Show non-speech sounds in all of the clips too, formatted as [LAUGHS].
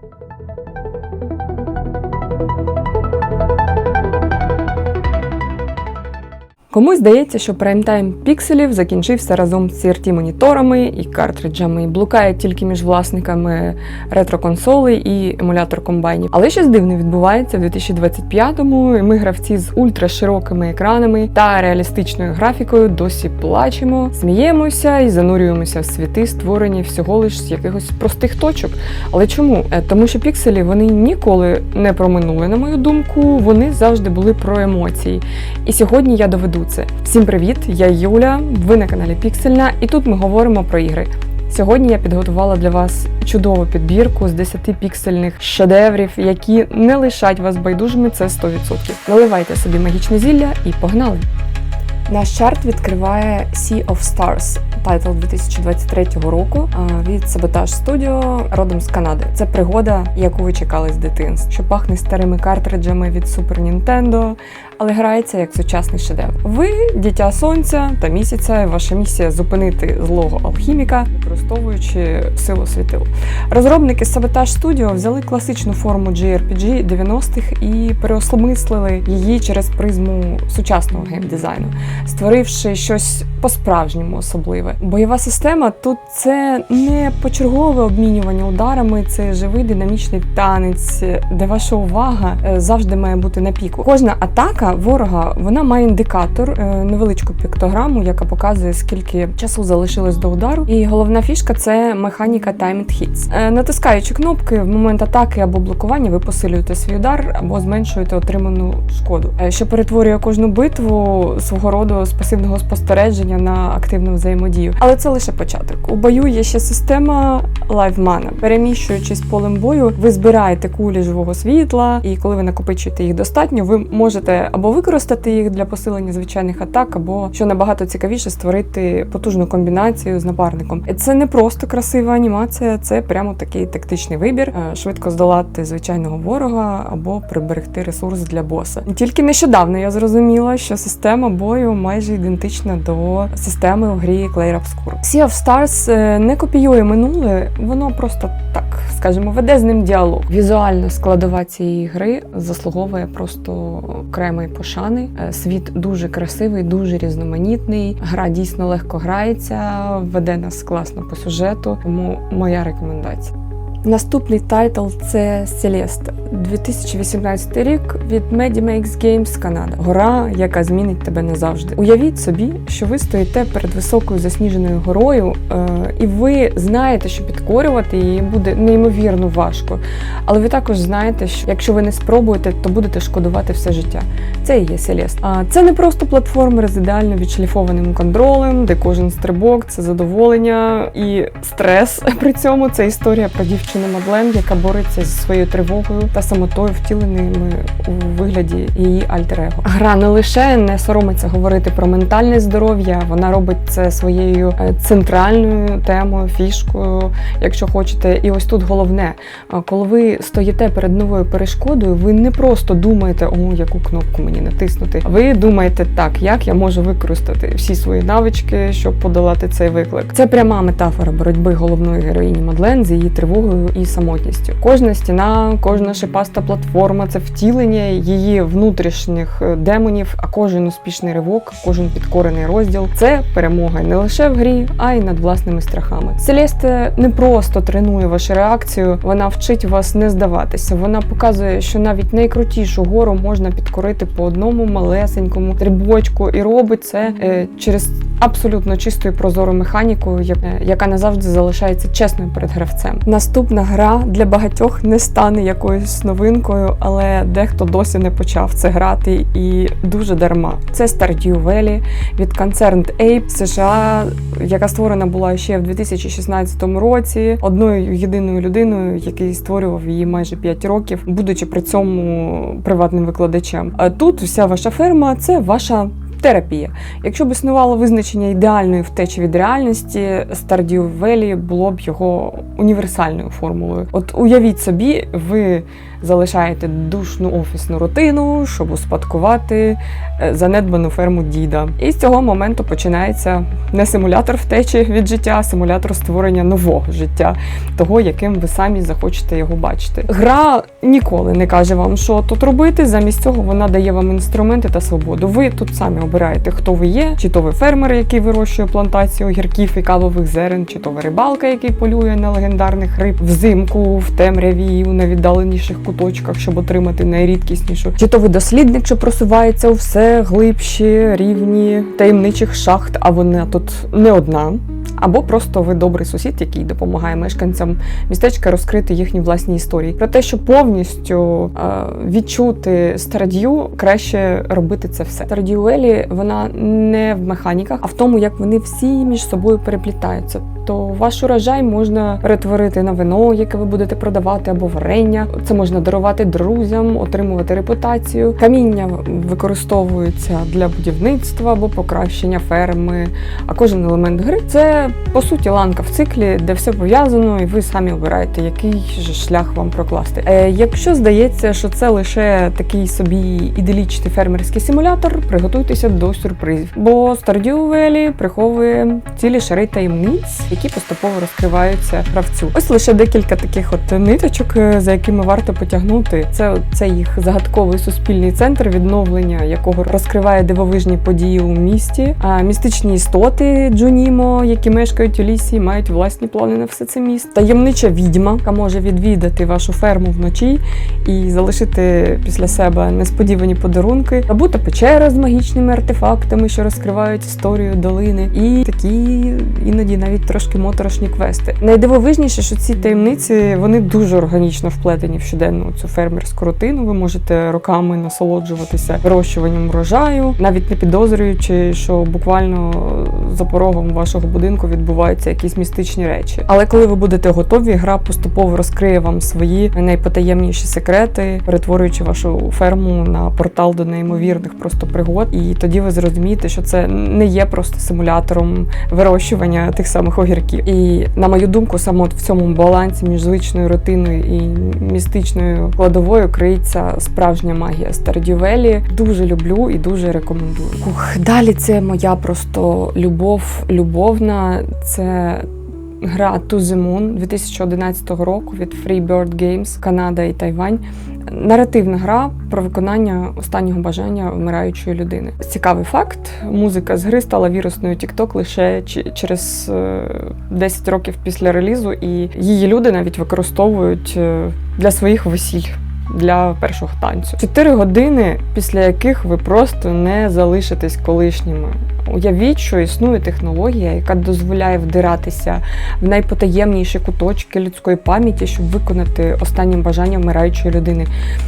Música Комусь здається, що прайм-тайм пікселів закінчився разом з CRT моніторами і картриджами, і блукає тільки між власниками ретро-консолей і емулятор комбайнів. Але щось дивне відбувається в 2025-му. і Ми гравці з ультраширокими екранами та реалістичною графікою досі плачемо, сміємося і занурюємося в світи, створені всього лиш з якихось простих точок. Але чому? Е, Тому що пікселі вони ніколи не про минуле, на мою думку, вони завжди були про емоції. І сьогодні я доведу це. Всім привіт! Я Юля. Ви на каналі Піксельна, і тут ми говоримо про ігри. Сьогодні я підготувала для вас чудову підбірку з 10 піксельних шедеврів, які не лишать вас байдужими. Це 100%. Наливайте собі магічне зілля і погнали! Наш чарт відкриває Sea of Stars, тайтл 2023 року від Sabotage Studio, родом з Канади. Це пригода, яку ви чекали з дитинства, що пахне старими картриджами від Super Nintendo, але грається як сучасний шедевр. Ви дитя сонця та місяця. Ваша місія зупинити злого алхіміка, використовуючи силу світил. Розробники Sabotage Studio взяли класичну форму JRPG 90-х і переосмислили її через призму сучасного геймдизайну, створивши щось по-справжньому особливе. Бойова система тут це не почергове обмінювання ударами, це живий динамічний танець, де ваша увага е, завжди має бути на піку. Кожна атака ворога вона має індикатор, е, невеличку піктограму, яка показує скільки часу залишилось до удару. І головна фішка це механіка Timed Hits. Е, Натискаючи кнопки в момент атаки або блокування, ви посилюєте свій удар або зменшуєте отриману шкоду, е, що перетворює кожну битву свого роду з пасивного спостереження на активну взаємодію. Але це лише початок. У бою є ще система Mana. Переміщуючись полем бою, ви збираєте кулі живого світла, і коли ви накопичуєте їх достатньо, ви можете або використати їх для посилення звичайних атак, або що набагато цікавіше створити потужну комбінацію з напарником. Це не просто красива анімація, це прямо такий тактичний вибір, е, швидко здолати звичайного ворога або приберегти ресурс для боса. Тільки нещодавно я зрозуміла, що система бою майже ідентична до системи в грі Clair Obscur. Sea of Stars е, не копіює минуле, воно просто так, скажімо, веде з ним діалог. Візуальна складова цієї гри заслуговує просто окремої пошани. Е, Світ дуже красивий, дуже різноманітний. Гра дійсно легко грається, веде нас класно по сюжету. Тому моя рекомендація. Наступний тайтл це Celeste. 2018 рік від Medimax Games Канада. Гора, яка змінить тебе назавжди. Уявіть собі, що ви стоїте перед високою засніженою горою, е, і ви знаєте, що підкорювати її буде неймовірно важко. Але ви також знаєте, що якщо ви не спробуєте, то будете шкодувати все життя. Це і є Celeste. А це не просто платформер з ідеально відшліфованим контролем, де кожен стрибок це задоволення і стрес. [LAUGHS] При цьому це історія про дівчину Мадлен, яка бореться зі своєю тривогою та самотою, втіленими у вигляді її альтер-его. Гра не лише не соромиться говорити про ментальне здоров'я, вона робить це своєю е, центральною темою, фішкою, якщо хочете. І ось тут головне, коли ви стоїте перед новою перешкодою, ви не просто думаєте, о, яку кнопку мені натиснути. Ви думаєте, так, як я можу використати всі свої навички, щоб подолати цей виклик. Це пряма метафора боротьби головної героїні Мадлен з її тривогою і самотністю. Кожна стіна, кожна шипаста платформа це втілення її внутрішніх е, демонів, а кожен успішний ривок, кожен підкорений розділ це перемога не лише в грі, а й над власними страхами. Селесте не просто тренує вашу реакцію, вона вчить вас не здаватися. Вона показує, що навіть найкрутішу гору можна підкорити по одному малесенькому трибочку, і робить це е, через абсолютно чисту і прозору е, яка назавжди залишається чесною перед гравцем. Наступна гра для багатьох не стане якоюсь новинкою, але дехто досі не почав це грати і дуже дарма. Це Stardew Valley від Concerned Ape США, яка створена була ще в 2016 році одною єдиною людиною, який створював її майже 5 років, будучи при цьому приватним викладачем. А тут вся ваша ферма це ваша терапія. Якщо б існувало визначення ідеальної втечі від реальності, Stardew Valley було б його універсальною формулою. От уявіть собі, ви залишаєте душну офісну рутину, щоб успадкувати е, занедбану ферму діда. І з цього моменту починається не симулятор втечі від життя, а симулятор створення нового життя, того, яким ви самі захочете його бачити. Гра ніколи не каже вам, що тут робити. Замість цього вона дає вам інструменти та свободу. Ви тут самі обираєте, хто ви є, чи то ви фермер, який вирощує плантацію огірків і кавових зерен, чи то ви рибалка, який полює на легендарних риб взимку, в темряві, у найвіддаленіших куточках, щоб отримати найрідкіснішу. Чи то ви дослідник, що просувається у все глибші рівні таємничих шахт, а вона тут не одна. Або просто ви добрий сусід, який допомагає мешканцям містечка розкрити їхні власні історії. Про те, що повністю е, відчути Старадію, краще робити це все. Старадіюелі вона не в механіках, а в тому, як вони всі між собою переплітаються. То ваш урожай можна перетворити на вино, яке ви будете продавати, або варення. Це можна дарувати друзям, отримувати репутацію. Каміння використовується для будівництва або покращення ферми. А кожен елемент гри це по суті ланка в циклі, де все пов'язано, і ви самі обираєте, який же шлях вам прокласти. Е, якщо здається, що це лише такий собі іделічний фермерський симулятор, приготуйтеся до сюрпризів. Бо Stardew Valley приховує цілі шари таємниць, які поступово розкриваються гравцю. Ось лише декілька таких от ниточок, е, за якими варто потягнути. Це, це їх загадковий суспільний центр, відновлення якого розкриває дивовижні події у місті. А містичні істоти Джунімо, які мешкають у лісі, мають власні плани на все це місто. Таємнича відьма, яка може відвідати вашу ферму вночі і залишити після себе несподівані подарунки, або та печера з магічними артефактами, що розкривають історію долини, і такі іноді навіть трошки моторошні квести. Найдивовижніше, що ці таємниці вони дуже органічно вплетені в щоденну цю фермерську рутину. Ви можете роками насолоджуватися вирощуванням врожаю, навіть не підозрюючи, що буквально за порогом вашого будинку відбуваються якісь містичні речі. Але коли ви будете готові, гра поступово розкриє вам свої найпотаємніші секрети, перетворюючи вашу ферму на портал до неймовірних просто пригод. І тоді ви зрозумієте, що це не є просто симулятором вирощування тих самих огірків. І на мою думку, саме от в цьому балансі між звичною рутиною і містичною кладовою криється справжня магія Valley. Дуже люблю і дуже рекомендую. Ух, далі це моя просто любов, любовна. Це гра To The Moon 2011 року від Freebird Games, Канада і Тайвань. Наративна гра про виконання останнього бажання вмираючої людини. Цікавий факт: музика з гри стала вірусною TikTok лише через е, 10 років після релізу, і її люди навіть використовують е, для своїх весіль. Для першого танцю чотири години, після яких ви просто не залишитесь колишніми. Уявіть, що існує технологія, яка дозволяє вдиратися в найпотаємніші куточки людської пам'яті, щоб виконати останнє бажання вмираючої людини.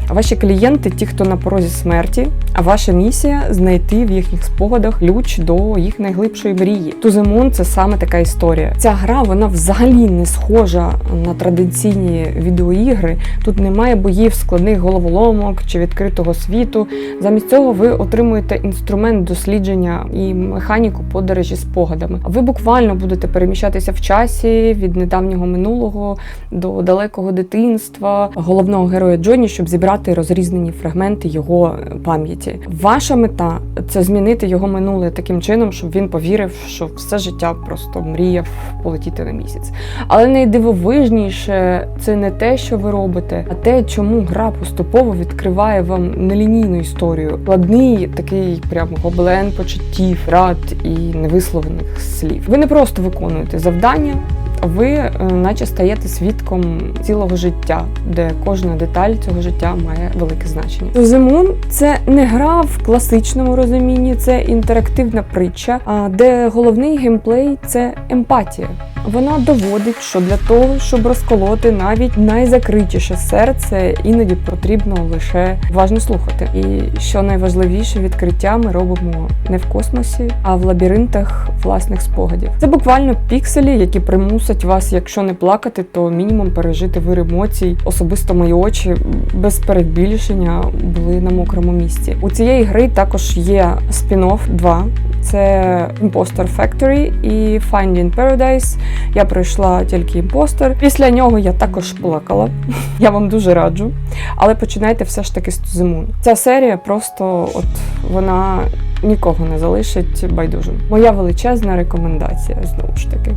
Ваші клієнти ті, хто на порозі смерті, а ваша місія знайти в їхніх спогадах ключ до їх найглибшої мрії. Туземун це саме така історія. Ця гра вона взагалі не схожа на традиційні відеоігри. Тут немає боїв, складних головоломок чи відкритого світу. Замість цього ви отримуєте інструмент дослідження і механіку подорожі спогадами. Ви буквально будете переміщатися в часі від недавнього минулого до далекого дитинства головного героя Джонні, щоб зібрати розрізнені фрагменти його пам'яті. Ваша мета це змінити його минуле таким чином, щоб він повірив, що все життя просто мріяв полетіти на місяць. Але найдивовижніше це не те, що ви робите, а те, чому гра поступово відкриває вам нелінійну історію, складний такий прям гоблен почуттів, рад і невисловлених слів. Ви не просто виконуєте завдання. Ви е, наче стаєте свідком цілого життя, де кожна деталь цього життя має велике значення. Зимун це не гра в класичному розумінні, це інтерактивна притча, а де головний геймплей це емпатія. Вона доводить, що для того, щоб розколоти навіть найзакритіше серце, іноді потрібно лише уважно слухати. І що найважливіше, відкриття ми робимо не в космосі, а в лабіринтах власних спогадів. Це буквально пікселі, які примусять вас, якщо не плакати, то мінімум пережити вир емоцій. Особисто мої очі без перебільшення були на мокрому місці. У цієї гри також є спін-офф 2. Це Imposter Factory і Finding Paradise. Я пройшла тільки імпостер. Після нього я також плакала. [LAUGHS] Я вам дуже раджу. Але починайте все ж таки з Тузимун. Ця серія просто от вона нікого не залишить байдужим. Моя величезна рекомендація знову ж таки.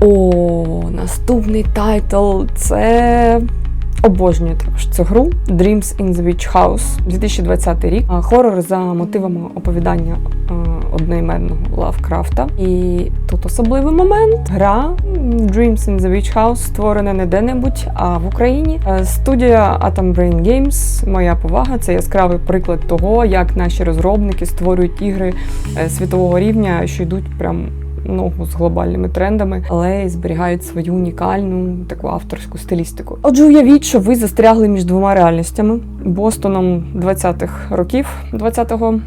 О, наступний тайтл це. Обожнюю також цю гру Dreams in the Witch House 2020 рік. Хорор за мотивами оповідання одноіменного Лавкрафта. І тут особливий момент. Гра Dreams in the Witch House створена не де-небудь, а в Україні. Е, Студія Atom Brain Games, моя повага, це яскравий приклад того, як наші розробники створюють ігри е, світового рівня, що йдуть прям ногу з глобальними трендами, але й зберігають свою унікальну таку авторську стилістику. Отже, уявіть, що ви застрягли між двома реальностями: Бостоном 20-х років 20-го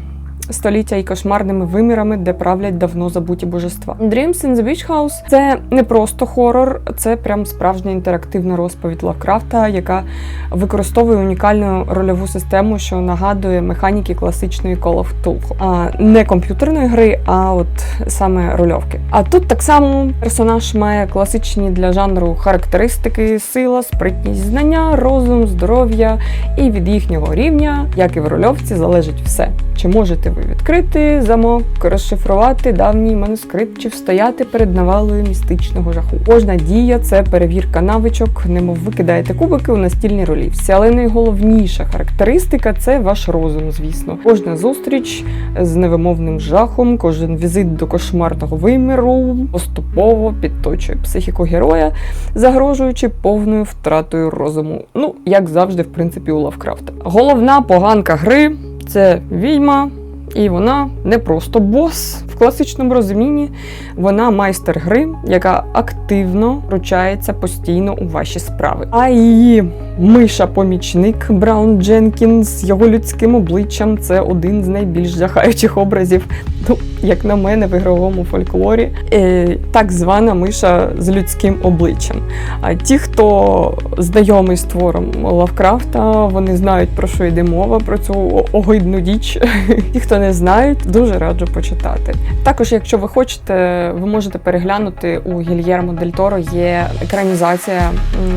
століття і кошмарними вимірами, де правлять давно забуті божества. Dreams in the Beach House – це не просто хорор, це прям справжня інтерактивна розповідь Лавкрафта, яка використовує унікальну рольову систему, що нагадує механіки класичної Call of Cthulhu. А не комп'ютерної гри, а от саме рольовки. А тут так само персонаж має класичні для жанру характеристики: сила, спритність, знання, розум, здоров'я, і від їхнього рівня, як і в рольовці, залежить все. Чи можете ви відкрити замок, розшифрувати давній манускрипт, чи встояти перед навалою містичного жаху? Кожна дія це перевірка навичок, немов ви кидаєте кубики у настільній ролівці. Але найголовніша характеристика це ваш розум, звісно. Кожна зустріч з невимовним жахом, кожен візит до кошмарного виміру поступово підточує психіку героя, загрожуючи повною втратою розуму. Ну, як завжди, в принципі, у Лавкрафта. Головна поганка гри це відьма. І вона не просто бос класичному розумінні. Вона майстер гри, яка активно вручається постійно у ваші справи. А її миша-помічник Браун Дженкінс з його людським обличчям це один з найбільш жахаючих образів, ну, як на мене, в ігровому фольклорі. Е, так звана миша з людським обличчям. А ті, хто знайомий з твором Лавкрафта, вони знають про що йде мова, про цю огидну діч. [LAUGHS] Ті, хто не знають, дуже раджу почитати. Також, якщо ви хочете, ви можете переглянути у Гільєрмо Дель Торо є екранізація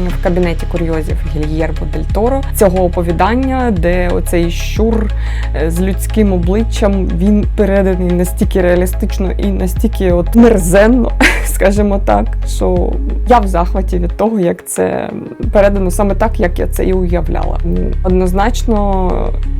в кабінеті курйозів Гільєрмо Дель Торо цього оповідання, де оцей щур е, з людським обличчям він переданий настільки реалістично і настільки от мерзенно, [LAUGHS] скажімо так, що я в захваті від того, як це передано саме так, як я це і уявляла. Однозначно,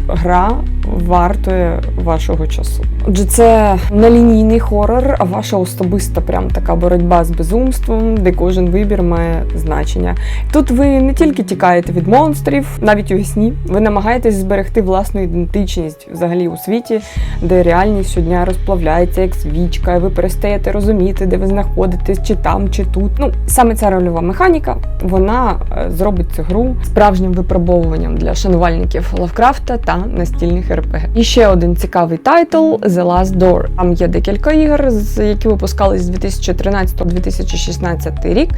гра вартує вашого часу. Отже, це нелінійний хорор, а ваша особиста прям така боротьба з безумством, де кожен вибір має значення. Тут ви не тільки тікаєте від монстрів, навіть у сні, ви намагаєтесь зберегти власну ідентичність взагалі у світі, де реальність щодня розплавляється як свічка, і ви перестаєте розуміти, де ви знаходитесь, чи там, чи тут. Ну саме ця рольова механіка вона е, зробить цю гру справжнім випробовуванням для шанувальників Лавкрафта та настільних РПГ. І ще один цікавий тайтл The Last Door. Там є декілька ігор, які випускались з 2013-2016 рік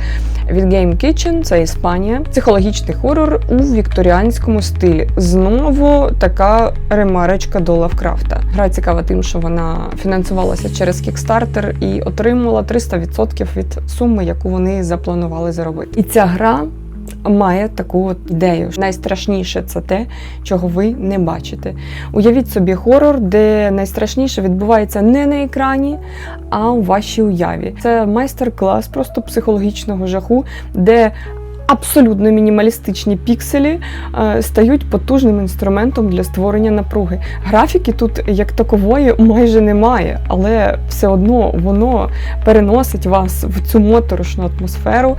від Game Kitchen, це Іспанія. Психологічний хорор у вікторіанському стилі. Знову така ремарочка до Лавкрафта. Гра цікава тим, що вона фінансувалася через Kickstarter і отримала 300% від суми, яку вони запланували заробити. І ця гра. Має таку от ідею. Найстрашніше це те, чого ви не бачите. Уявіть собі хорор, де найстрашніше відбувається не на екрані, а у вашій уяві. Це майстер-клас просто психологічного жаху, де абсолютно мінімалістичні пікселі е, стають потужним інструментом для створення напруги. Графіки тут як такової майже немає, але все одно воно переносить вас в цю моторошну атмосферу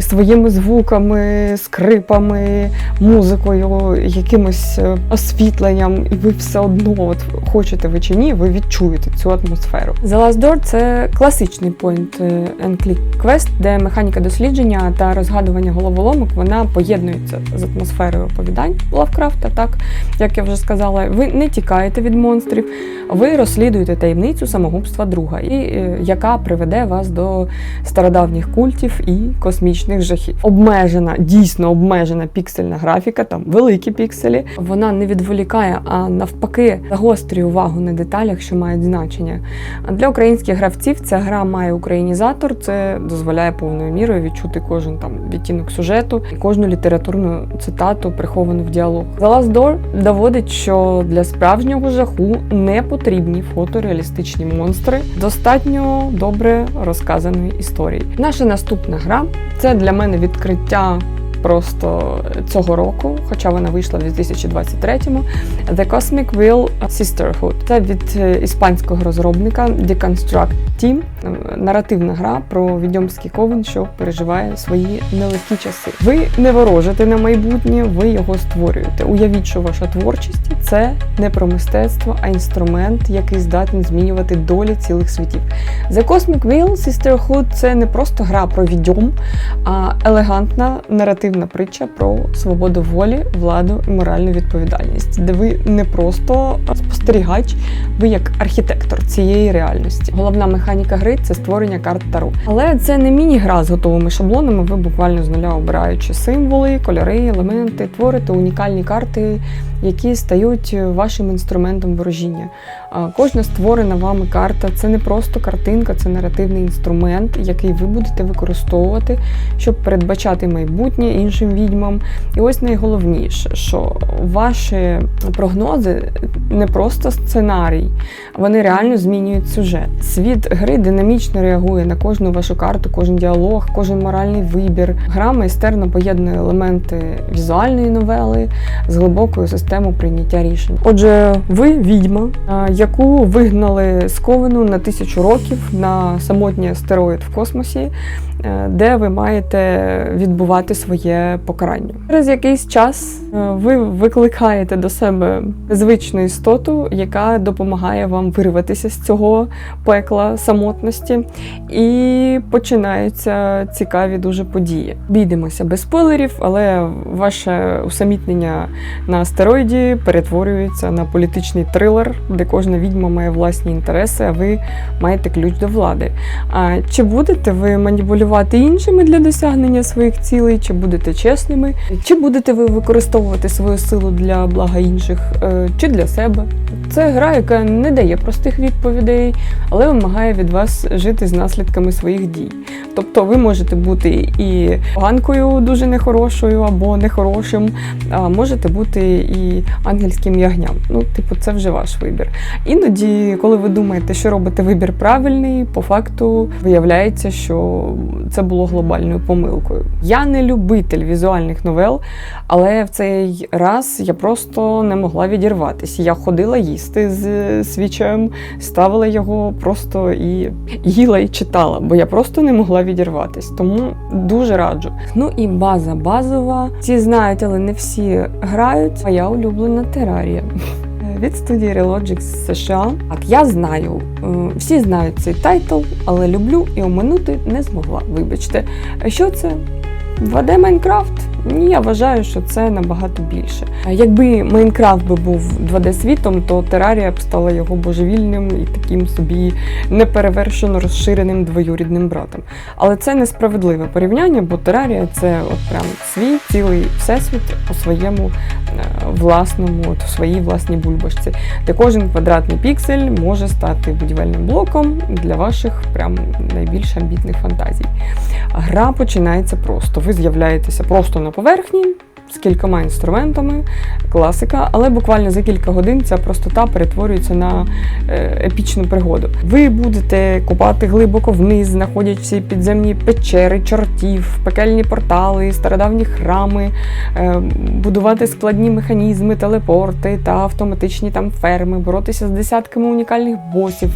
своїми звуками, скрипами, музикою, якимось е, освітленням, і ви все одно, от хочете ви чи ні, ви відчуєте цю атмосферу. The Last Door – це класичний point е, and click квест, де механіка дослідження та розгадування головоломок вона поєднується з атмосферою оповідань Лавкрафта. Так як я вже сказала, ви не тікаєте від монстрів, ви розслідуєте таємницю самогубства друга, і е, яка приведе вас до стародавніх культів і космічних жахів. Обмежена, дійсно обмежена піксельна графіка, там великі пікселі. Вона не відволікає, а навпаки, загострює увагу на деталях, що мають значення. Для українських гравців ця гра має українізатор. Це дозволяє повною мірою відчути кожен там відтінок сюжету і кожну літературну цитату, приховану в діалог. The Last доводить, що для справжнього жаху не потрібні фотореалістичні монстри, достатньо добре розказаної історії. Наша наступна гра це для мене відкриття. Просто цього року, хоча вона вийшла в 2023-му, The Cosmic Wheel Sisterhood. Це від е, іспанського розробника Deconstruct Team. Е, Наративна гра про відьомський ковен, що переживає свої нелегкі часи. Ви не ворожите на майбутнє, ви його створюєте. Уявіть, що ваша творчість це не про мистецтво, а інструмент, який здатний змінювати долі цілих світів. The Cosmic Wheel Sisterhood – це не просто гра про відьом, а елегантна наративна притча про свободу волі, владу і моральну відповідальність, де ви не просто спостерігач, ви як архітектор цієї реальності. Головна механіка гри це створення карт Таро. Але це не міні-гра з готовими шаблонами. Ви буквально з нуля обираючи символи, кольори, елементи, творите унікальні карти, які стають вашим інструментом ворожіння. Кожна створена вами карта це не просто картинка, це наративний інструмент, який ви будете використовувати, щоб передбачати майбутнє іншим відьмам. І ось найголовніше, що ваші прогнози не просто сценарій, вони реально змінюють сюжет. Світ гри динамічно реагує на кожну вашу карту, кожен діалог, кожен моральний вибір. Гра майстерно поєднує елементи візуальної новели з глибокою системою прийняття рішень. Отже, ви відьма, яку вигнали з на тисячу років на самотній астероїд в космосі, де ви маєте відбувати своє покарання. Через якийсь час е, ви викликаєте до себе звичну істоту, яка допомагає вам вирватися з цього пекла самотності, і починаються цікаві дуже події. Бійдемося без спойлерів, але ваше усамітнення на астероїді перетворюється на політичний трилер, де кожна відьма має власні інтереси, а ви маєте ключ до влади. А чи будете ви маніпулювати іншими для досягнення своїх цілей, чи будете чесними, чи будете ви використовувати свою силу для блага інших, е, чи для себе? Це гра, яка не дає простих відповідей, але вимагає від вас жити з наслідками своїх дій. Тобто ви можете бути і поганкою дуже нехорошою або нехорошим, а можете бути і ангельським ягням. Ну, типу, це вже ваш вибір. Іноді, коли ви думаєте, що робите вибір правильний, по факту виявляється, що це було глобальною помилкою. Я не любитель візуальних новел, але в цей раз я просто не могла відірватися. Я ходила їсти з свічем, ставила його просто і їла і читала, бо я просто не могла відірватися. Тому дуже раджу. Ну і база базова. Всі знають, але не всі грають. Моя улюблена терарія. Від студії Relogic США. Так, я знаю, е, всі знають цей тайтл, але люблю і оминути не змогла. Вибачте, що це? 2D Майнкрафт? Ні, я вважаю, що це набагато більше. Якби Майнкрафт би був 2D світом, то Терарія б стала його божевільним і таким собі неперевершено розширеним двоюрідним братом. Але це несправедливе порівняння, бо Терарія це от прям свій цілий всесвіт у своєму е, власному, от у своїй власній бульбашці, де кожен квадратний піксель може стати будівельним блоком для ваших прям найбільш амбітних фантазій. Гра починається просто. Ви з'являєтеся просто на поверхні, з кількома інструментами, класика, але буквально за кілька годин ця простота перетворюється на е, епічну пригоду. Ви будете копати глибоко вниз, знаходячи підземні печери, чортів, пекельні портали, стародавні храми, е, будувати складні механізми, телепорти та автоматичні там ферми, боротися з десятками унікальних босів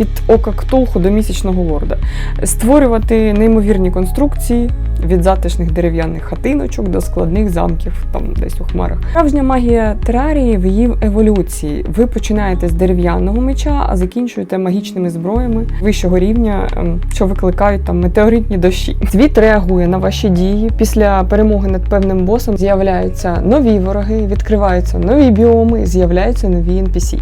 від ока Ктулху до місячного лорда, створювати неймовірні конструкції від затишних дерев'яних хатиночок до складних замків, там десь у хмарах. Справжня магія терарії в її еволюції. Ви починаєте з дерев'яного меча, а закінчуєте магічними зброями вищого рівня, ем, що викликають там метеоритні дощі. Світ реагує на ваші дії. Після перемоги над певним босом з'являються нові вороги, відкриваються нові біоми, з'являються нові NPC.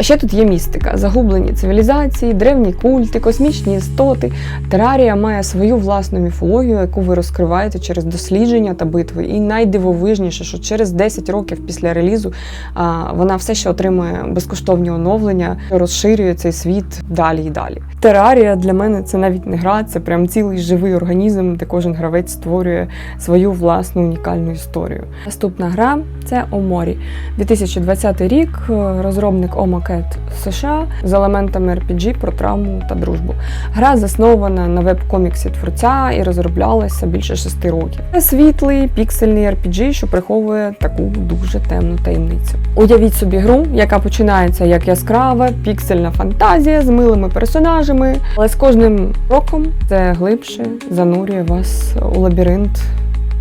Ще тут є містика, загублені цивілізації, древні культи, космічні істоти. Терарія має свою власну міфологію, яку ви розкриваєте через дослідження та битви. І найдивовижніше, що через 10 років після релізу а, вона все ще отримує безкоштовні оновлення, розширює цей світ далі і далі. Терарія для мене це навіть не гра, це прям цілий живий організм, де кожен гравець створює свою власну унікальну історію. Наступна гра це Оморі. 2020 рік е, розробник Омакет США з елементами RPG про травму та дружбу. Гра заснована на веб-коміксі творця і розроблялася більше шести років. Світлий піксельний RPG, що приховує таку дуже темну таємницю. Уявіть собі гру, яка починається як яскрава, піксельна фантазія з милими персонажами, але з кожним роком це глибше занурює вас у лабіринт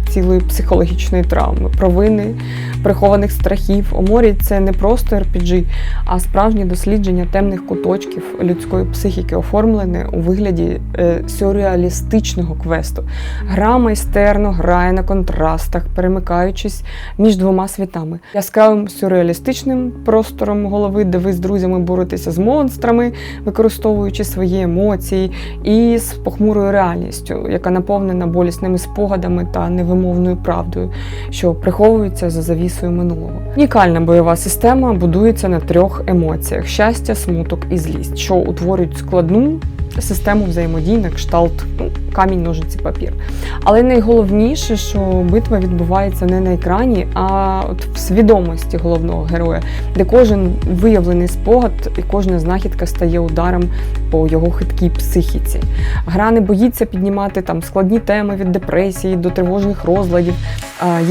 цілої психологічної травми, провини, прихованих страхів. У морі це не просто RPG, а справжнє дослідження темних куточків людської психіки, оформлене у вигляді е, сюрреалістичного квесту. Гра майстерно грає на контрастах, перемикаючись між двома світами. Яскравим сюрреалістичним простором голови, де ви з друзями боретеся з монстрами, використовуючи свої емоції, і з похмурою реальністю, яка наповнена болісними спогадами та невимовною правдою, що приховується за завісою минулого. Унікальна бойова система будується на трьох емоціях: щастя, смуток і злість, що утворюють складну. Систему взаємодій на кшталт ну, камінь, ножиці, папір. Але найголовніше, що битва відбувається не на екрані, а от в свідомості головного героя, де кожен виявлений спогад і кожна знахідка стає ударом по його хиткій психіці. Гра не боїться піднімати там складні теми від депресії до тривожних розладів.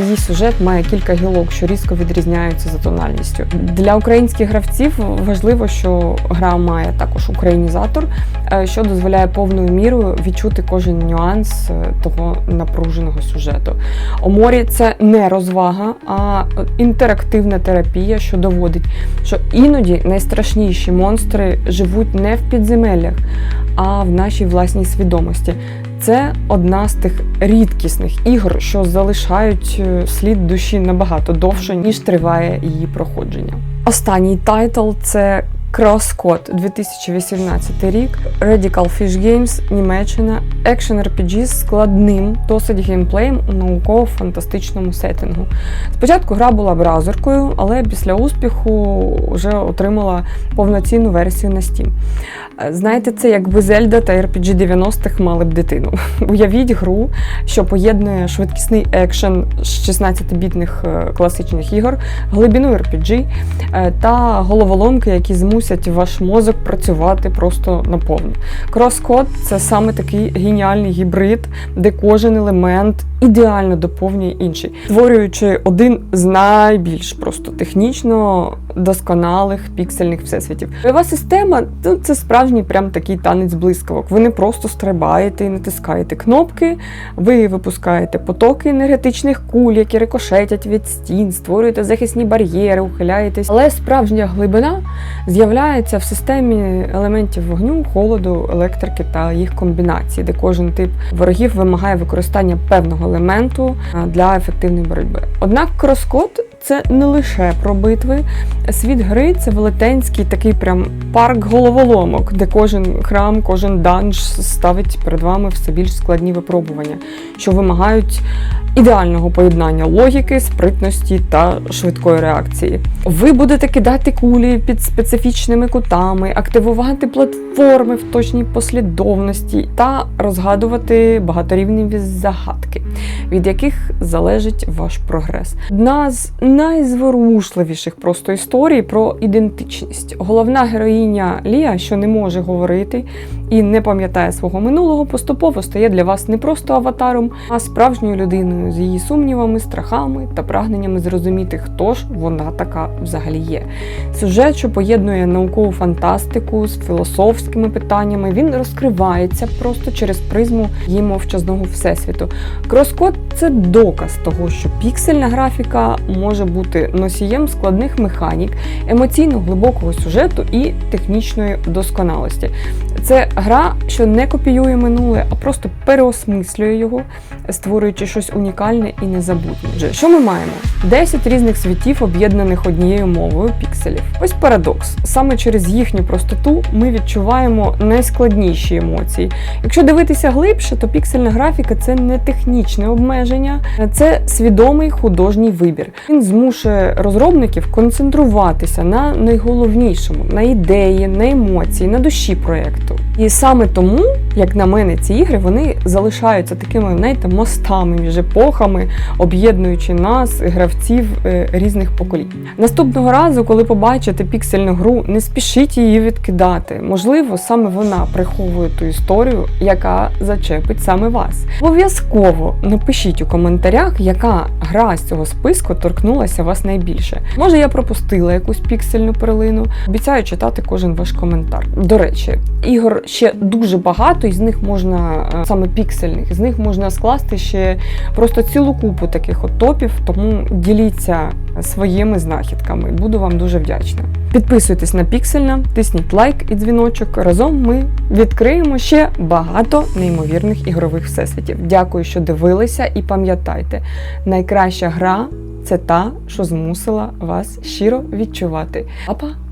Її сюжет має кілька гілок, що різко відрізняються за тональністю. Для українських гравців важливо, що гра має також українізатор, е, що дозволяє повною мірою відчути кожен нюанс е, того напруженого сюжету. У морі це не розвага, а інтерактивна терапія, що доводить, що іноді найстрашніші монстри живуть не в підземеллях, а в нашій власній свідомості. Це одна з тих рідкісних ігор, що залишають е, слід душі набагато довше, ніж триває її проходження. Останній тайтл це CrossCode 2018 рік, Radical Fish Games, Німеччина, Action RPG з складним, досить геймплеєм у науково-фантастичному сеттингу. Спочатку гра була браузеркою, але після успіху вже отримала повноцінну версію на Steam. Е, Знаєте, це якби Zelda та RPG 90-х мали б дитину. [LAUGHS] Уявіть гру, що поєднує швидкісний екшен з 16-бітних е, класичних ігор, глибину RPG е, та головоломки, які змусять ваш мозок працювати просто наповну. Крос-код це саме такий геніальний гібрид, де кожен елемент ідеально доповнює інший, створюючи один з найбільш просто технічно досконалих піксельних всесвітів. Бойова система ну, це справжній прям такий танець блискавок. Ви не просто стрибаєте і натискаєте кнопки, ви випускаєте потоки енергетичних куль, які рикошетять від стін, створюєте захисні бар'єри, ухиляєтесь. Але справжня глибина з'являється в системі елементів вогню, холоду, електрики та їх комбінації, де кожен тип ворогів вимагає використання певного елементу для ефективної боротьби. Однак кроскод це не лише про битви. Світ гри це велетенський такий прям парк головоломок, де кожен храм, кожен данж ставить перед вами все більш складні випробування, що вимагають ідеального поєднання логіки, спритності та швидкої реакції. Ви будете кидати кулі під специфічними кутами, активувати платформи в точній послідовності та розгадувати багаторівневі загадки, від яких залежить ваш прогрес. Одна з найзворушливіших просто історій про ідентичність. Головна героїня Лія, що не може говорити і не пам'ятає свого минулого, поступово стає для вас не просто аватаром, а справжньою людиною з її сумнівами, страхами та прагненнями зрозуміти, хто ж вона така взагалі є. Сюжет, що поєднує наукову фантастику з філософськими питаннями, він розкривається просто через призму її мовчазного всесвіту. Кроскод це доказ того, що піксельна графіка може бути носієм складних механік, емоційно глибокого сюжету і технічної досконалості. Це гра, що не копіює минуле, а просто переосмислює його, створюючи щось унікальне і незабутнє. Що ми маємо? 10 різних світів, об'єднаних однією мовою пікселів. Ось парадокс. Саме через їхню простоту ми відчуваємо найскладніші емоції. Якщо дивитися глибше, то піксельна графіка це не технічне обмеження, це свідомий художній вибір. Він змушує розробників концентруватися на найголовнішому, на ідеї, на емоції, на душі проєкту. І саме тому, як на мене, ці ігри вони залишаються такими, знаєте, мостами між епохами, об'єднуючи нас, гравців е, різних поколінь. Наступного разу, коли побачите піксельну гру, не спішіть її відкидати. Можливо, саме вона приховує ту історію, яка зачепить саме вас. Обов'язково напишіть у коментарях, яка гра з цього списку торкнулася вас найбільше. Може, я пропустила якусь піксельну перлину. Обіцяю читати кожен ваш коментар. До речі, ігор ще дуже багато, і з них можна е, саме піксельних, з них можна скласти ще просто цілу купу таких от топів. Тому діліться своїми знахідками. Буду вам дуже вдячна. Підписуйтесь на Піксельна, тисніть лайк і дзвіночок. Разом ми відкриємо ще багато неймовірних ігрових всесвітів. Дякую, що дивилися, і пам'ятайте, найкраща гра це та, що змусила вас щиро відчувати. Па-па!